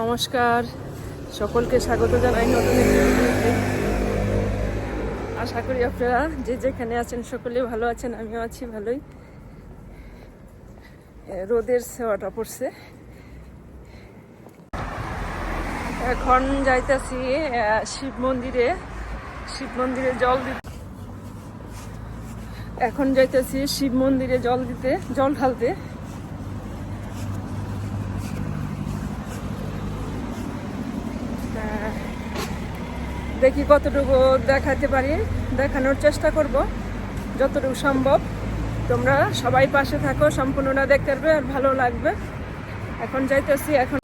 নমস্কার। সকলকে স্বাগত জানাই নতুন আশা করি আপনারা যে যেখানে আছেন সকলে ভালো আছেন, আমিও আছি ভালোই। রোদের সেওয়াটা পড়ছে। এখন যাইতেছি শিব মন্দিরে। শিব মন্দিরে জল দিতে। এখন যাইতেছি শিব মন্দিরে জল দিতে, জল ঢালতে। দেখি কতটুকু দেখাতে পারি, দেখানোর চেষ্টা করব, যতটুকু সম্ভব। তোমরা সবাই পাশে থাকো, সম্পূর্ণটা দেখতে পারবে আর ভালো লাগবে। এখন যাইতেছি, এখন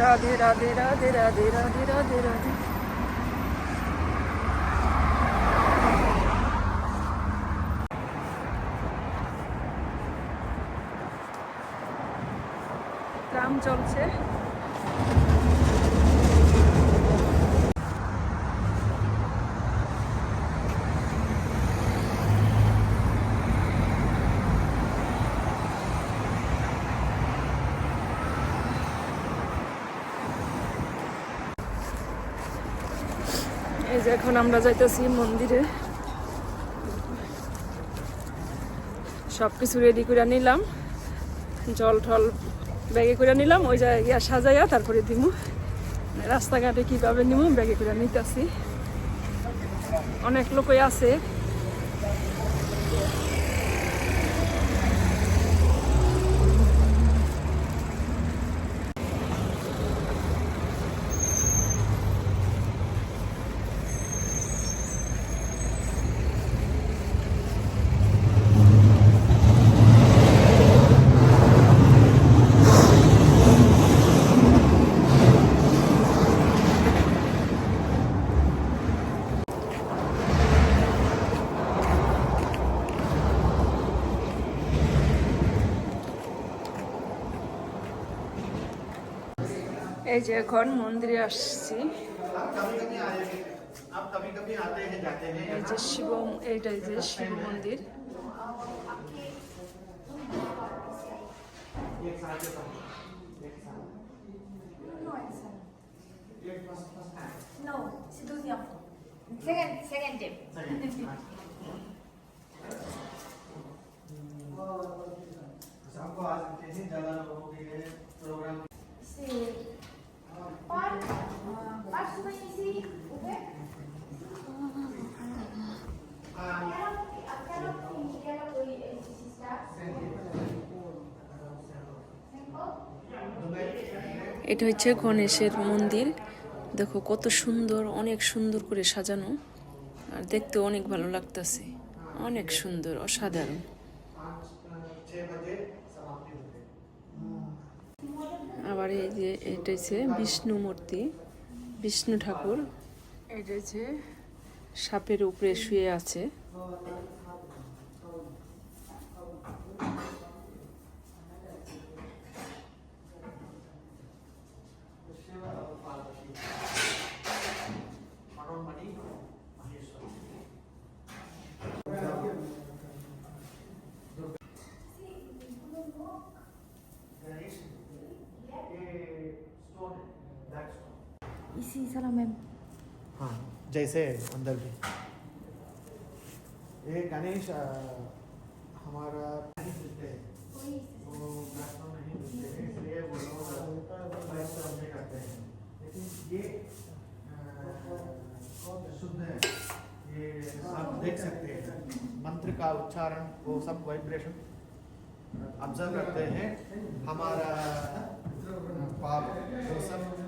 রাধে রাধে রাধে রাধে রাধে রাধে রাধে। চলছে। এই যে এখন আমরা যাইতেছি মন্দিরে। সব কিছু রেডি করে নিলাম। জল টল ব্যাগে করে নিলাম, ওই জায়গায় গিয়া সাজাইয়া তারপরে দিমু। রাস্তাঘাটে কীভাবে নিমু, ব্যাগে করে নিতেছি। অনেক লোকই আছে। এই যে এখন মন্দিরে আসছি এই যে শিব এইটা যে শিব মন্দির Second, second tip. Second. এটা হচ্ছে গণেশের মন্দির। দেখো কত সুন্দর, অনেক সুন্দর করে সাজানো। আর দেখতে অনেক ভালো লাগতেছে। অনেক সুন্দর, অসাধারণ। আবার এই যে এটা হচ্ছে বিষ্ণু মূর্তি, বিষ্ণু ঠাকুর। এটা হচ্ছে সাপের উপরে শুয়ে আছে। इसी साला मैम। हाँ जैसे अंदर भी। ये गणेश हमारा नहीं मिलते। वो प्लास्मा नहीं मिलते हैं इसलिए वो लोग करते हैं। लेकिन ये शुद्ध है। ये आप देख सकते हैं। मंत्र का उच्चारण वो सब वाइब्रेशन ऑब्ज़र्व करते हैं। हमारा पाप वो सब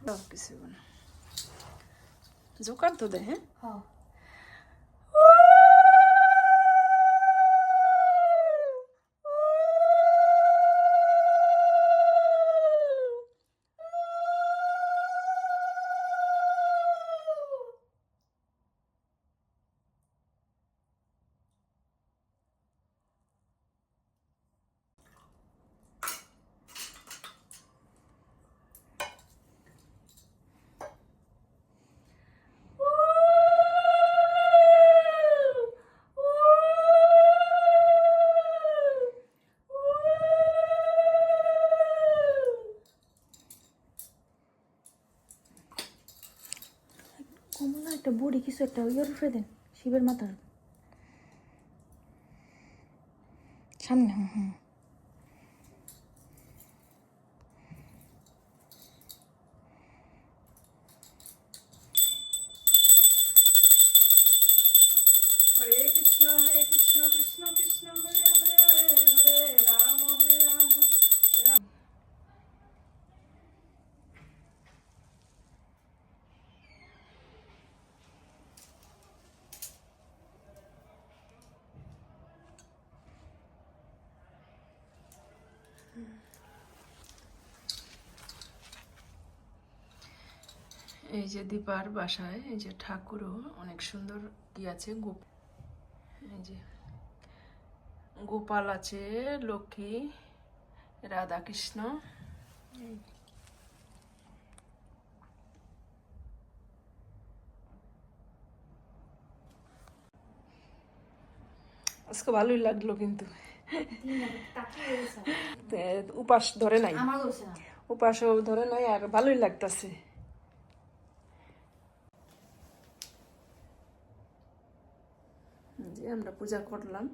সব কিছু না জোকার তো বুড়ি কিছু একটা ওই উঠে দেন শিবের মাথার। সামনে হুম হুম। এই যে দীপার বাসায় এই যে ঠাকুরও অনেক সুন্দর কি আছে গোপ এই যে গোপাল আছে লক্ষ্মী রাধাকৃষ্ণ। আজকে ভালোই লাগল কিন্তু। উপাস ধরে নাই। উপাসও ধরে নাই আর ভালোই লাগতাছে যে আমরা পূজা করলাম।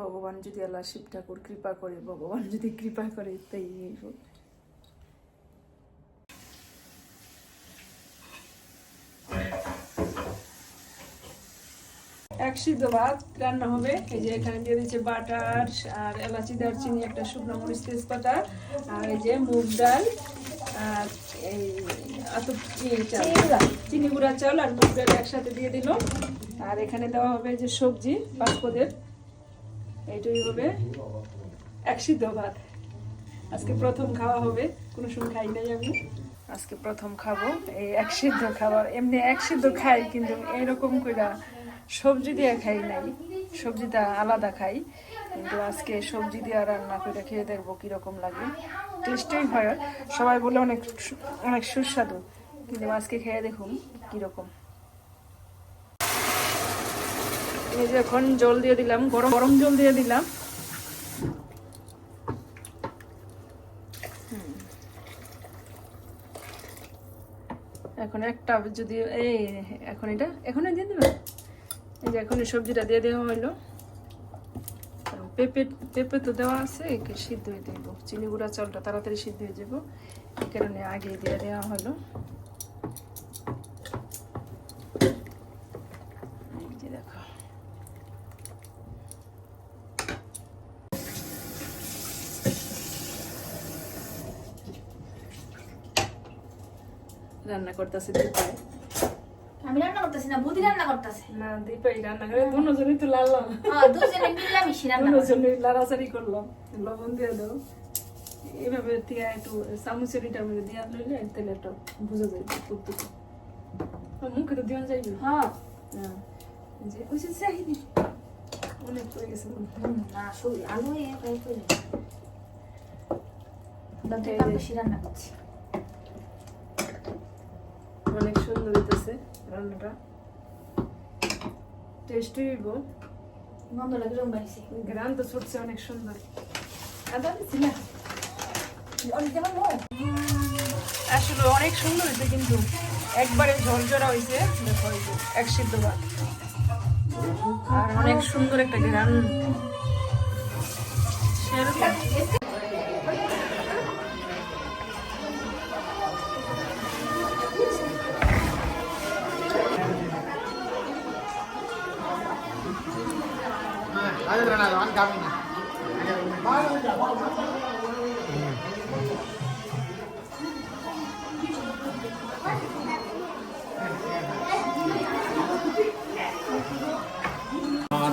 ভগবান যদি আল্লাহ শিব ঠাকুর কৃপা করে ভগবান যদি কৃপা করে তাই হইব। এক সিদ্ধ ভাত রান্না হবে। এই যে এখানে দিয়ে দিচ্ছে বাটার আর এলাচি দারচিনি একটা শুকনো মরিচ তেজপাতা আর এই যে মুগ ডাল আর এই আত চাল। চিনি গুঁড়া চাল আর মুগ ডাল একসাথে দিয়ে দিল। আর এখানে দেওয়া হবে যে সবজি পাঁচপদের এইটাই হবে এক সিদ্ধ ভাত। আজকে প্রথম খাওয়া হবে, কোনো সময় খাই নাই আমি। আজকে প্রথম খাব এই এক সিদ্ধ খাবার। এমনি এক সিদ্ধ খাই, কিন্তু এরকম করে সবজি দিয়ে খাই নাই। সবজিটা আলাদা খাই, কিন্তু আজকে সবজি দিয়ে রান্না করে খেয়ে দেখব কীরকম লাগে। টেস্টই হয়। সবাই বলে অনেক অনেক সুস্বাদু, কিন্তু আজকে খেয়ে দেখুন কীরকম। এই যে এখন জল দিয়ে দিলাম, গরম গরম জল দিয়ে দিলাম। এখন একটা যদি এই, এখন এটা এখনই দিয়ে দেবে এই যে এখন এই সবজিটা দিয়ে দেওয়া হলো পেঁপে পেঁপে তো দেওয়া আছে, একে সিদ্ধ হয়ে দিব চিনি গুঁড়া চালটা তাড়াতাড়ি সিদ্ধ হয়ে যাব এই কারণে আগে দিয়ে দেওয়া হলো এই যে দেখো রান্না করতেছে দীপাই। আমি রান্না করতেছি না বুদ্ধি রান্না করতেছে। না দীপাই রান্না করে দুজনই তো লাল হ্যাঁ দুজনে মিলামিশি রান্না। দুজনই লাড়াচাড়ি করলাম লবণ দিয়ে দাও। এইভাবে দিয়ে একটু চামচের ইটার মধ্যে দিয়ে লইলে তেলে একটু বুঝে যাইবে টুকটুকু মুখে তো দিন যাইবে হ্যাঁ। হ্যাঁ যে ওই যে চাহিদি অনেক পড়ে গেছে না সবজি আলু এ রান্না করছি। অনেক সুন্দর হইতেছে রান্নাটা। টেস্টি হইব। গন্ধটা কিরম বাড়িছে গ্রান তো ছুটছে অনেক সুন্দর। আদা দিছি না। আসলে অনেক সুন্দর হয়েছে কিন্তু একবারে ঝরঝরা হয়েছে দেখো এক সিদ্ধ ভাত। আর অনেক সুন্দর একটা গ্রান।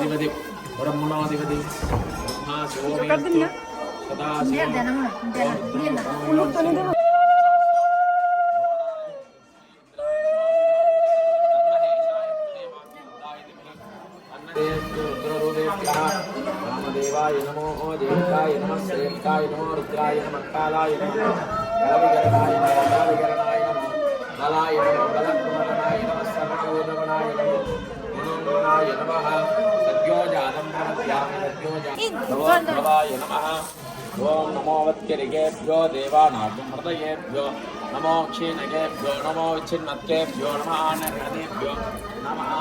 ब्रह्मणाधिपति ब्रह्मणाधिपति ब्रह्मा सोमेस्तु सदा देवाय नमो देवताय नमः श्रेष्ठाय नमो रुद्राय नमः कालाय नमः कलविगरणाय नमः कलविगरणाय नमः कलाय नमः कलकुमलनाय नमः समकोदमनाय नमः गुणोन्मनाय नमः भवाय नमो। ॐ नमोवत्यरिकेभ्यो देवानागमहृदयेभ्यो नमो क्षीणकेभ्यो नमो छिन्मत्केभ्यो नमः नदेभ्यो नमः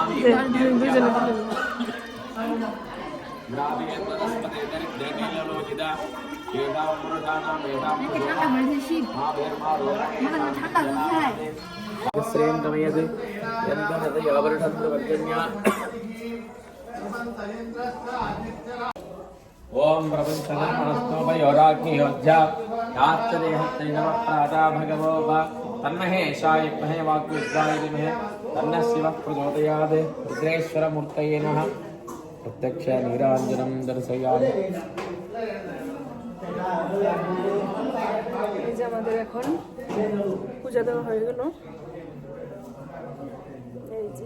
ॐ प्रपञ्चकर्मणस्तोपयोराग्नियोध्या याच्चदेहत्यै नमः प्राता भगवो वा तन्महेशाय महे वाग्विद्राय विमहे तन्नः शिवः प्रचोदयात् रुद्रेश्वरमूर्तये नमः प्रत्यक्ष नीराञ्जनं दर्शयामि এই যে আমাদের এখন পূজা দেওয়া হয়ে গেল এই যে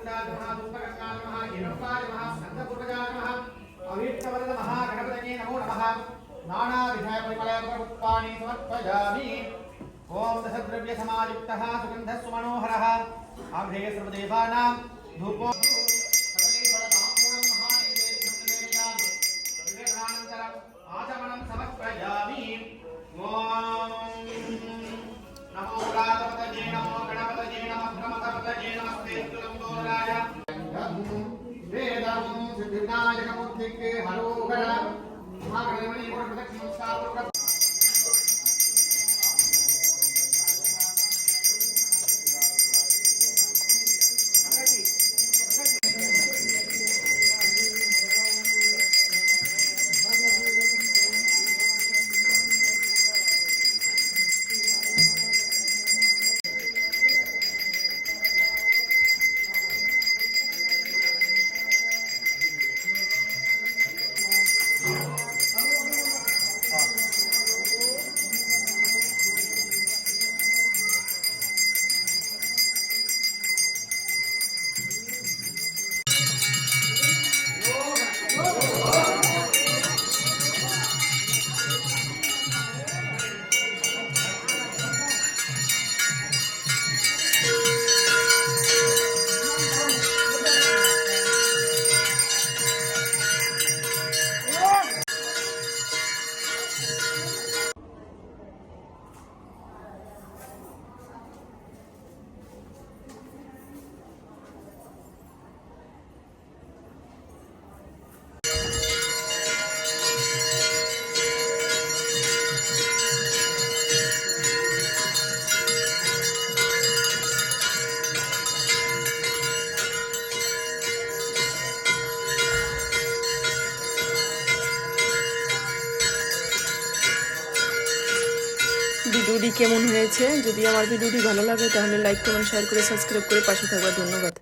वक्रतुण्डाय नमः धूपगङ्गाय नमः। हिरण्यपाय नमः स्कन्दपूर्वजाय नमः अवीक्षवरद महागणपतये नमो नमः नानाविधाय परिमलपुष्पाणि समर्पयामि। ॐ दशद्रव्यसमायुक्तः सुगन्धः सुमनोहरः आभ्रेय धूपो হয়েছে যদি আমার ভিডিওটি ভালো লাগে, তাহলে লাইক কমেন্ট শেয়ার করে সাবস্ক্রাইব করে পাশে থাকবার ধন্যবাদ।